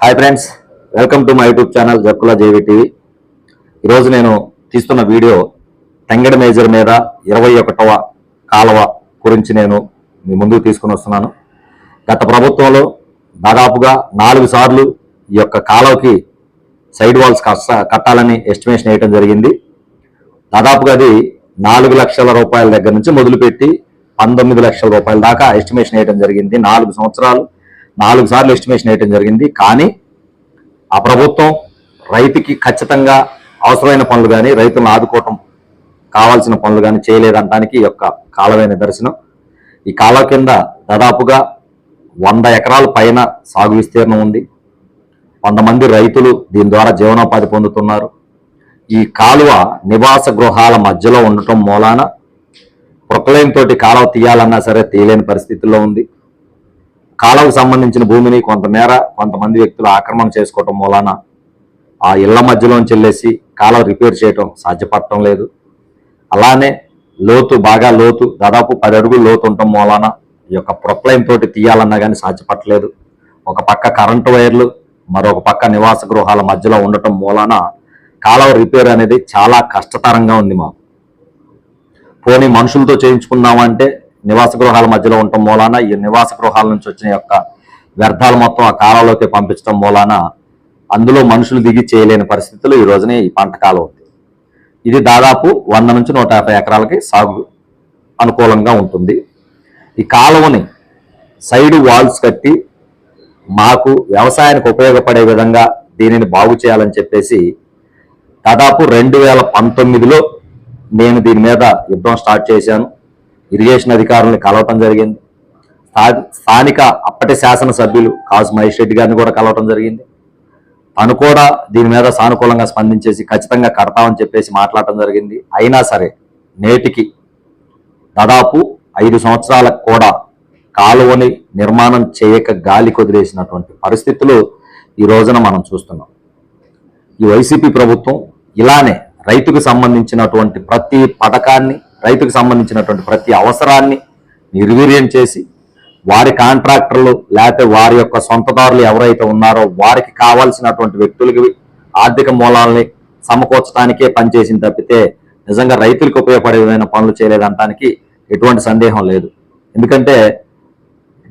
Hi friends welcome to my YouTube channel Jakkula J V TV ఈరోజు నేను తీస్తున్న video తెంగడి major మీద ఇరవై ఒకటవ కాలువ గురించి నేను మీ ముందుకు తీసుకుని వస్తున్నాను. గత ప్రభుత్వంలో దాదాపుగా నాలుగు సార్లు ఈ యొక్క కాలువకి సైడ్ వాల్స్ కష్ట కట్టాలని ఎస్టిమేషన్ వేయడం జరిగింది. దాదాపుగా అది నాలుగు లక్షల రూపాయల దగ్గర నుంచి మొదలుపెట్టి పంతొమ్మిది లక్షల రూపాయల దాకా ఎస్టిమేషన్ వేయడం జరిగింది. నాలుగు సంవత్సరాలు నాలుగు సార్లు ఎస్టిమేషన్ వేయడం జరిగింది. కానీ ఆ ప్రభుత్వం రైతుకి ఖచ్చితంగా అవసరమైన పనులు కానీ రైతులను ఆదుకోవటం కావాల్సిన పనులు కానీ చేయలేదంటానికి ఈ యొక్క కాలమైన దర్శనం ఈ కాలువ కింద దాదాపుగా వంద ఎకరాల పైన సాగు విస్తీర్ణం ఉంది. వంద మంది రైతులు దీని ద్వారా జీవనోపాధి పొందుతున్నారు. ఈ కాలువ నివాస గృహాల మధ్యలో ఉండటం మూలాన ప్రొక్లైన్ తోటి కాలువ తీయాలన్నా సరే తీయలేని పరిస్థితుల్లో ఉంది. కాలువకు సంబంధించిన భూమిని కొంతమేర కొంతమంది వ్యక్తులు ఆక్రమణ చేసుకోవటం మూలాన ఆ ఇళ్ళ మధ్యలోంచి వెళ్ళేసి కాలం రిపేర్ చేయటం సాధ్యపడటం లేదు. అలానే లోతు బాగా లోతు దాదాపు పది అడుగులు లోతు ఉండటం మూలాన ఈ యొక్క ప్రొక్లైన్ తోటి తీయాలన్నా కానీ సాధ్యపడలేదు. ఒక పక్క కరెంటు వైర్లు మరొక పక్క నివాస గృహాల మధ్యలో ఉండటం మూలాన కాలువ రిపేర్ అనేది చాలా కష్టతరంగా ఉంది మాకు. పోనీ మనుషులతో చేయించుకుందామంటే నివాస గృహాల మధ్యలో ఉండటం మూలాన ఈ నివాస గృహాల నుంచి వచ్చిన యొక్క వ్యర్థాలు మొత్తం ఆ కాలంలోకి పంపించడం మూలాన అందులో మనుషులు దిగి చేయలేని పరిస్థితులు ఈ రోజునే ఈ పంట కాలం ఉంది. ఇది దాదాపు వంద నుంచి నూట యాభై ఎకరాలకి సాగు అనుకూలంగా ఉంటుంది. ఈ కాలువని సైడ్ వాల్స్ కట్టి మాకు వ్యవసాయానికి ఉపయోగపడే విధంగా దీనిని బాగు చేయాలని చెప్పేసి దాదాపు రెండు వేల పంతొమ్మిదిలో నేను దీని మీద యుద్ధం స్టార్ట్ చేశాను. ఇరిగేషన్ అధికారులను కలవటం జరిగింది. స్థా- స్థానిక అప్పటి శాసనసభ్యులు కాసు మహేష్ రెడ్డి గారిని కూడా కలవటం జరిగింది. తను కూడా దీని మీద సానుకూలంగా స్పందించేసి ఖచ్చితంగా కడతామని చెప్పేసి మాట్లాడటం జరిగింది. అయినా సరే నేటికి దాదాపు ఐదు సంవత్సరాలకు కూడా కాలువని నిర్మాణం చేయక గాలి కుదిరేసినటువంటి పరిస్థితులు ఈ రోజున మనం చూస్తున్నాం. ఈ వైసీపీ ప్రభుత్వం ఇలానే రైతుకు సంబంధించినటువంటి ప్రతి పథకాన్ని రైతుకు సంబంధించినటువంటి ప్రతి అవసరాన్ని నిర్వీర్యం చేసి వారి కాంట్రాక్టర్లు లేకపోతే వారి యొక్క సొంతదారులు ఎవరైతే ఉన్నారో వారికి కావాల్సినటువంటి వ్యక్తులకి ఆర్థిక మూలాలని సమకూర్చడానికే పనిచేసింది తప్పితే నిజంగా రైతులకు ఉపయోగపడే విధమైన పనులు చేయలేదంటానికి ఎటువంటి సందేహం లేదు. ఎందుకంటే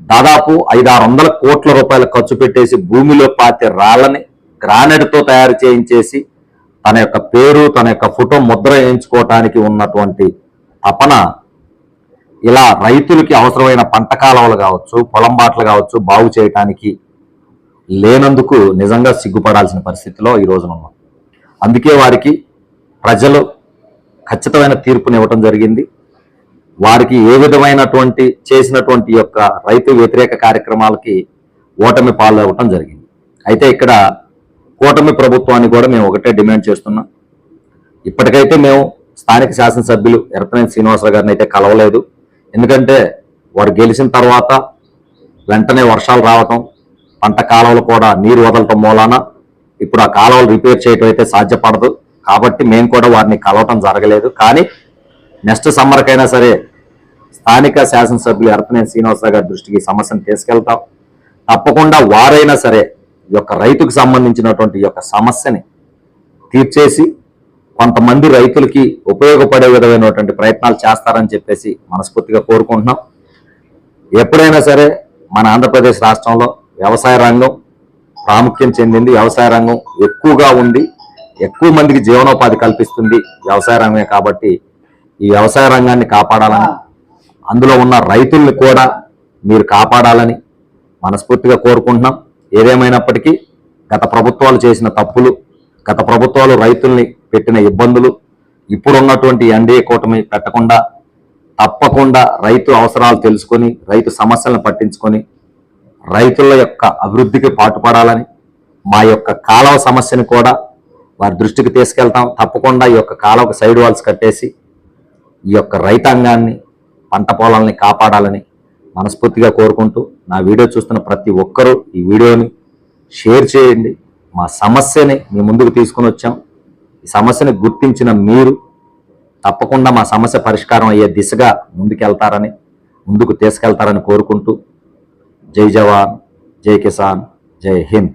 దాదాపు ఐదారు వందల కోట్ల రూపాయలు ఖర్చు పెట్టేసి భూమిలో పాతే రాళ్ళని గ్రానైట్తో తయారు చేయించేసి తన యొక్క పేరు తన యొక్క ఫోటో ముద్ర వేయించుకోవటానికి ఉన్నటువంటి తపన. ఇలా రైతులకి అవసరమైన పంట కాలువలు కావచ్చు పొలం బాటలు కావచ్చు బాగు చేయటానికి లేనందుకు నిజంగా సిగ్గుపడాల్సిన పరిస్థితిలో ఈ రోజున ఉన్నాం. అందుకే వారికి ప్రజలు ఖచ్చితమైన తీర్పునివ్వటం జరిగింది. వారికి ఏ విధమైనటువంటి చేసినటువంటి యొక్క రైతు వ్యతిరేక కార్యక్రమాలకి ఓటమి పాలు అవ్వటం జరిగింది. అయితే ఇక్కడ కూటమి ప్రభుత్వాన్ని కూడా మేము ఒకటే డిమాండ్ చేస్తున్నాం. ఇప్పటికైతే మేము స్థానిక శాసనసభ్యులు ఎరపనేని శ్రీనివాసరావు గారిని అయితే కలవలేదు. ఎందుకంటే వారు గెలిచిన తర్వాత వెంటనే వర్షాలు రావటం పంట కాలువలు కూడా నీరు వదలటం మూలాన ఇప్పుడు ఆ కాలువలు రిపేర్ చేయటం అయితే సాధ్యపడదు. కాబట్టి మేము కూడా వారిని కలవటం జరగలేదు. కానీ నెక్స్ట్ సమ్మర్కైనా సరే స్థానిక శాసనసభ్యులు ఎరపనేని శ్రీనివాసరావు గారి దృష్టికి సమస్యను తీసుకెళ్తాం. తప్పకుండా వారైనా సరే ఈ యొక్క రైతుకు సంబంధించినటువంటి ఈ యొక్క సమస్యని తీర్చేసి కొంతమంది రైతులకి ఉపయోగపడే విధమైనటువంటి ప్రయత్నాలు చేస్తారని చెప్పేసి మనస్ఫూర్తిగా కోరుకుంటున్నాం. ఎప్పుడైనా సరే మన ఆంధ్రప్రదేశ్ రాష్ట్రంలో వ్యవసాయ రంగం ప్రాముఖ్యం చెందింది. వ్యవసాయ రంగం ఎక్కువగా ఉండి ఎక్కువ మందికి జీవనోపాధి కల్పిస్తుంది వ్యవసాయ రంగమే కాబట్టి ఈ వ్యవసాయ రంగాన్ని కాపాడాలని అందులో ఉన్న రైతుల్ని కూడా మీరు కాపాడాలని మనస్ఫూర్తిగా కోరుకుంటున్నాం. ఏదేమైనప్పటికీ గత ప్రభుత్వాలు చేసిన తప్పులు గత ప్రభుత్వాలు రైతుల్ని పెట్టిన ఇబ్బందులు ఇప్పుడున్నటువంటి ఎన్డీఏ కూటమి పెట్టకుండా తప్పకుండా రైతు అవసరాలు తెలుసుకొని రైతు సమస్యలను పట్టించుకొని రైతుల యొక్క అభివృద్ధికి పాటుపడాలని మా యొక్క కాలువ సమస్యను కూడా వారి దృష్టికి తీసుకెళ్తాం. తప్పకుండా ఈ యొక్క కాలువకు సైడ్ వాల్స్ కట్టేసి ఈ యొక్క రైతాంగాన్ని పంట పొలాల్ని కాపాడాలని మనస్ఫూర్తిగా కోరుకుంటూ నా వీడియో చూస్తున్న ప్రతి ఒక్కరూ ఈ వీడియోని షేర్ చేయండి. మా సమస్యని మీ ముందుకు తీసుకుని వచ్చాం. ఈ సమస్యని గుర్తించిన మీరు తప్పకుండా మా సమస్య పరిష్కారం అయ్యే దిశగా ముందుకెళ్తారని ముందుకు తీసుకెళ్తారని కోరుకుంటూ జై జవాన్ జై కిసాన్ జై హింద్.